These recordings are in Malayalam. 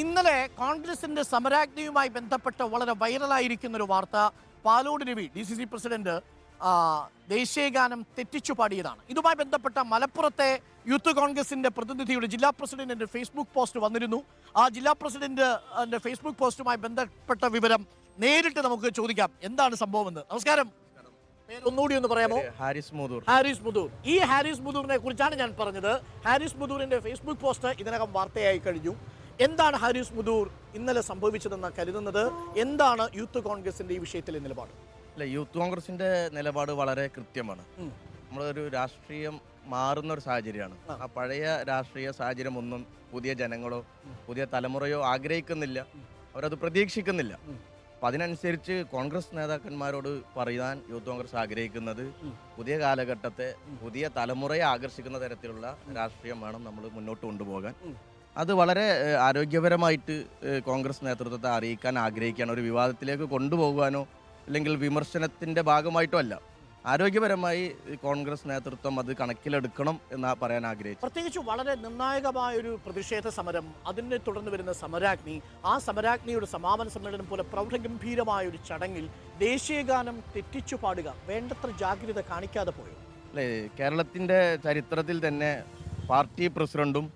ഇന്നലെ കോൺഗ്രസിന്റെ സമരാജ്ഞയുമായി ബന്ധപ്പെട്ട് വളരെ വൈറലായിരിക്കുന്ന ഒരു വാർത്ത Palode Ravi D C C president ദേശീയഗാനം തെറ്റിച്ചു പാടിയതാണ്. ഇതുമായി ബന്ധപ്പെട്ട മലപ്പുറത്തെ യൂത്ത് കോൺഗ്രസിന്റെ പ്രതിനിധിയുടെ ജില്ലാ പ്രസിഡന്റിന്റെ ഫേസ്ബുക്ക് പോസ്റ്റ് വന്നിരുന്നു. ആ ജില്ലാ പ്രസിഡന്റിന്റെ ഫേസ്ബുക്ക് പോസ്റ്റുമായി ബന്ധപ്പെട്ട വിവരം നേരിട്ട് നമുക്ക് ചോദിക്കാം. എന്താണ് സംഭവമെന്ന്? നമസ്കാരം. ഒന്നുകൂടി ഒന്ന് പറയാമോ? ഹാരിസ് മുദൂർ ഹാരിസ് മുതൂർ. ഈ ഹാരിസ് മുതൂറിനെ കുറിച്ചാണ് ഞാൻ പറഞ്ഞത്. ഹാരിസ് മുതൂറിന്റെ ഫേസ്ബുക്ക് പോസ്റ്റ് ഇതിനകം വാർത്തയായി കഴിഞ്ഞു. എന്താണ് ഹാരിസ് മുദൂർ ഇന്നലെ സംഭവിച്ചതെന്ന് കരുതുന്നത്? എന്താണ് യൂത്ത് കോൺഗ്രസിന്റെ ഈ വിഷയത്തിലെ നിലപാട്? അല്ല യൂത്ത് കോൺഗ്രസിന്റെ നിലപാട് വളരെ കൃത്യമാണ്. നമ്മളൊരു രാഷ്ട്രീയം മാറുന്ന ഒരു സാഹചര്യമാണ്. ആ. പഴയ രാഷ്ട്രീയ സാഹചര്യം ഒന്നും പുതിയ ജനങ്ങളോ പുതിയ തലമുറയോ ആഗ്രഹിക്കുന്നില്ല. അവരത് പ്രതീക്ഷിക്കുന്നില്ല. അപ്പൊ അതിനനുസരിച്ച് കോൺഗ്രസ് നേതാക്കന്മാരോട് പറയാൻ യൂത്ത് കോൺഗ്രസ് ആഗ്രഹിക്കുന്നത് പുതിയ കാലഘട്ടത്തെ പുതിയ തലമുറയെ ആകർഷിക്കുന്ന തരത്തിലുള്ള രാഷ്ട്രീയം വേണം നമ്മൾ മുന്നോട്ട് കൊണ്ടുപോകാൻ. അത് വളരെ ആരോഗ്യപരമായിട്ട് കോൺഗ്രസ് നേതൃത്വത്തെ അറിയിക്കാൻ ആഗ്രഹിക്കുകയാണ്. ഒരു വിവാദത്തിലേക്ക് കൊണ്ടുപോകാനോ അല്ലെങ്കിൽ വിമർശനത്തിന്റെ ഭാഗമായിട്ടോ അല്ല. ആരോഗ്യപരമായി കോൺഗ്രസ് നേതൃത്വം അത് കണക്കിലെടുക്കണം എന്ന് പറയാൻ ആഗ്രഹിച്ചു പ്രത്യേകിച്ച് വളരെ നിർണായകമായ ഒരു പ്രതിഷേധ സമരം അതിനെ തുടർന്ന് വരുന്ന സമരാഗ്നി ആ സമരാഗ്നിയുടെ സമാപന സമ്മേളനം പോലെ പ്രൗഢഗംഭീരമായ ഒരു ചടങ്ങിൽ ദേശീയഗാനം തെറ്റിച്ചു പാടുക വേണ്ടത്ര ജാഗ്രത കാണിക്കാതെ പോയോ? അല്ലേ കേരളത്തിന്റെ ചരിത്രത്തിൽ തന്നെ പാർട്ടി പ്രസിഡന്റും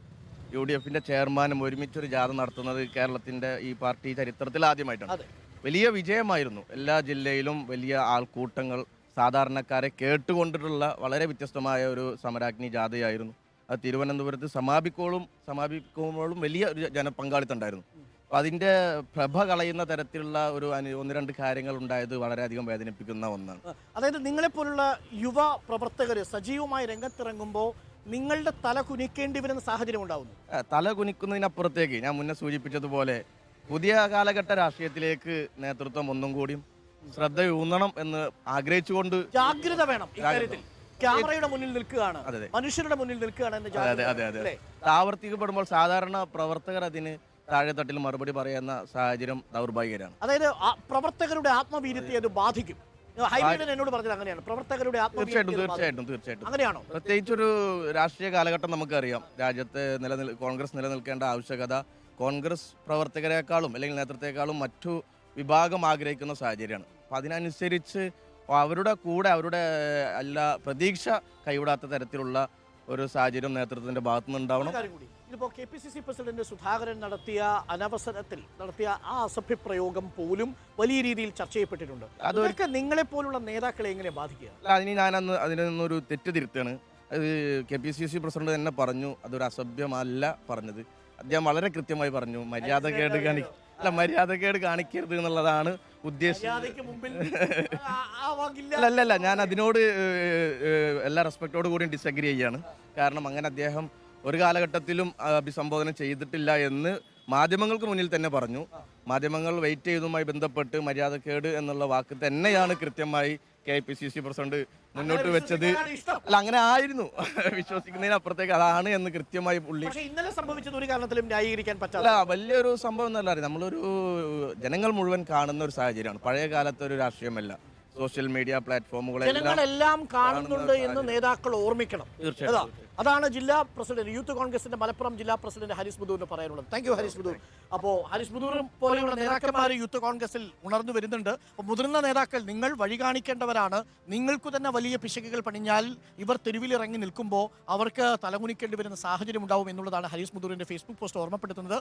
യു ഡി എഫിന്റെ ചെയർമാനും ഒരുമിച്ചൊരു ജാഥ നടത്തുന്നത് കേരളത്തിന്റെ ഈ പാർട്ടി ചരിത്രത്തിൽ ആദ്യമായിട്ടാണ്. വലിയ വിജയമായിരുന്നു. എല്ലാ ജില്ലയിലും വലിയ ആൾക്കൂട്ടങ്ങൾ സാധാരണക്കാരെ കേട്ടുകൊണ്ടിട്ടുള്ള വളരെ വ്യത്യസ്തമായ ഒരു സമരാഗ്നി ജാഥയായിരുന്നു. അത് തിരുവനന്തപുരത്ത് സമാപിക്കോളും സമാപിക്കുമ്പോഴും വലിയ ഒരു ജനപങ്കാളിത്തം ഉണ്ടായിരുന്നു. അതിന്റെ പ്രഭ കളയുന്ന തരത്തിലുള്ള ഒരു ഒന്ന് രണ്ട് കാര്യങ്ങൾ ഉണ്ടായത് വളരെയധികം വേദനിപ്പിക്കുന്ന ഒന്നാണ്. അതായത് നിങ്ങളെപ്പോലുള്ള യുവ പ്രവർത്തകർ സജീവമായി രംഗത്തിറങ്ങുമ്പോൾ നിങ്ങളുടെ തല കുനിക്കേണ്ടി വരുന്ന സാഹചര്യം ഉണ്ടാവുന്നു. തല കുനിക്കുന്നതിനപ്പുറത്തേക്ക് ഞാൻ മുന്നേ സൂചിപ്പിച്ചതുപോലെ പുതിയ കാലഘട്ട രാഷ്ട്രീയത്തിലേക്ക് നേതൃത്വം ഒന്നും കൂടിയും ശ്രദ്ധ ശ്രദ്ധയൂന്നണം എന്ന് ആഗ്രഹിച്ചുകൊണ്ട് ജാഗ്രത വേണം ഇക്കാര്യത്തിൽ ക്യാമറയുടെ മുന്നിൽ നിൽക്കുകയാണ്. മനുഷ്യരുടെ മുന്നിൽ നിൽക്കുകയാണ് എന്ന്? ആവർത്തിക്കപ്പെടുമ്പോൾ സാധാരണ പ്രവർത്തകർ അതിന് താഴെത്തട്ടിൽ മറുപടി പറയുന്ന സാഹചര്യം ദൗർഭാഗ്യകരാണ് അതായത് പ്രവർത്തകരുടെ ആത്മവീര്യത്തെ അത് ബാധിക്കും. എന്നോട് പറഞ്ഞത് അങ്ങനെയാണ്. പ്രവർത്തകരുടെ തീർച്ചയായിട്ടും. തീർച്ചയായിട്ടും തീർച്ചയായിട്ടും അങ്ങനെയാണോ? പ്രത്യേകിച്ചൊരു രാഷ്ട്രീയ കാലഘട്ടം നമുക്കറിയാം. രാജ്യത്ത് നിലനിൽ കോൺഗ്രസ് നിലനിൽക്കേണ്ട ആവശ്യകത കോൺഗ്രസ് പ്രവർത്തകരെക്കാളും അല്ലെങ്കിൽ നേതൃത്വത്തെക്കാളും മറ്റു വിഭാഗം ആഗ്രഹിക്കുന്ന സാഹചര്യമാണ്. അപ്പം അതിനനുസരിച്ച് അവരുടെ കൂടെ അവരുടെ എല്ലാ പ്രതീക്ഷ കൈവിടാത്ത തരത്തിലുള്ള ഒരു സാഹചര്യം നേതൃത്വത്തിന്റെ ഭാഗത്തുനിന്ന് ഒരു ഉണ്ടാവണം കാര്യം കൂടി. ഇതിപ്പോ K P C C president Sudhakaran നടത്തിയ അനവസരത്തിൽ നടത്തിയ ആ അസഭ്യ പ്രയോഗം പോലും വലിയ രീതിയിൽ ചർച്ച ചെയ്യപ്പെട്ടിട്ടുണ്ട്. അതൊക്കെ നിങ്ങളെ പോലുള്ള നേതാക്കളെ എങ്ങനെ ബാധിക്കുക? അല്ല അതിന് ഞാനന്ന് അതിൽ നിന്നൊരു തെറ്റ് തിരുത്താണ് അത് K P C C president തന്നെ പറഞ്ഞു അതൊരു അസഭ്യമല്ല പറഞ്ഞത്. അദ്ദേഹം വളരെ കൃത്യമായി പറഞ്ഞു മര്യാദ കേട് കാണി അല്ല മര്യാദക്കേട് കാണിക്കരുത് എന്നുള്ളതാണ് ഉദ്ദേശിച്ചത് മര്യാദയ്ക്ക് മുമ്പിൽ ആ- ആ വാക്കില്ല. അല്ല അല്ല അല്ല ഞാൻ അതിനോട് എല്ലാ റെസ്പെക്റ്റോട് കൂടിയും ഡിസഗ്രി ചെയ്യാണ്. കാരണം അങ്ങനെ അദ്ദേഹം ഒരു കാലഘട്ടത്തിലും അഭിസംബോധന ചെയ്തിട്ടില്ല എന്ന് മാധ്യമങ്ങൾക്ക് മുന്നിൽ തന്നെ പറഞ്ഞു. മാധ്യമങ്ങൾ വെയിറ്റ് ചെയ്തതുമായി ബന്ധപ്പെട്ട് മര്യാദക്കേട് എന്നുള്ള വാക്ക് തന്നെയാണ് കൃത്യമായി K P C C president മുന്നോട്ട് വെച്ചത്. അല്ല അങ്ങനെ ആയിരുന്നു. വിശ്വസിക്കുന്നതിനപ്പുറത്തേക്ക് അതാണ് എന്ന് കൃത്യമായി പുള്ളി ഇന്നലെ സംഭവിച്ചത് ഒരു കാരണത്തിലും ന്യായീകരിക്കാൻ വലിയൊരു സംഭവം എന്നല്ല നമ്മളൊരു ജനങ്ങൾ മുഴുവൻ കാണുന്ന ഒരു സാഹചര്യമാണ്. പഴയ കാലത്തെ ഒരു രാഷ്ട്രീയമല്ല. സോഷ്യൽ മീഡിയ പ്ലാറ്റ്ഫോമുകളെല്ലാം ജനങ്ങളെല്ലാം കാണുന്നുണ്ട് എന്ന് നേതാക്കൾ ഓർമ്മിക്കണം. അതാ അതാണ് ജില്ലാ പ്രസിഡന്റ് യൂത്ത് കോൺഗ്രസിന്റെ മലപ്പുറം ജില്ലാ പ്രസിഡന്റ് ഹരീസ് മുദൂറിന് പറയാനുള്ളത്. താങ്ക് യു ഹരീസ് മുദൂർ അപ്പോൾ ഹരീസ് ബുദൂർ പോലെയുള്ള നേതാക്കന്മാർ യൂത്ത് കോൺഗ്രസിൽ ഉണർന്നു വരുന്നുണ്ട്. അപ്പോൾ മുതിർന്ന നേതാക്കൾ നിങ്ങൾ വഴി കാണിക്കേണ്ടവരാണ്. നിങ്ങൾക്ക് തന്നെ വലിയ പിശകുകൾ പണിഞ്ഞാൽ ഇവർ തെരുവിലിറങ്ങി നിൽക്കുമ്പോൾ അവർക്ക് തലമുനിക്കേണ്ടി വരുന്ന സാഹചര്യം ഉണ്ടാവും എന്നുള്ളതാണ് ഹരീസ് മുദൂറിന്റെ ഫേസ്ബുക്ക് പോസ്റ്റ് ഓർമ്മപ്പെടുത്തുന്നത്.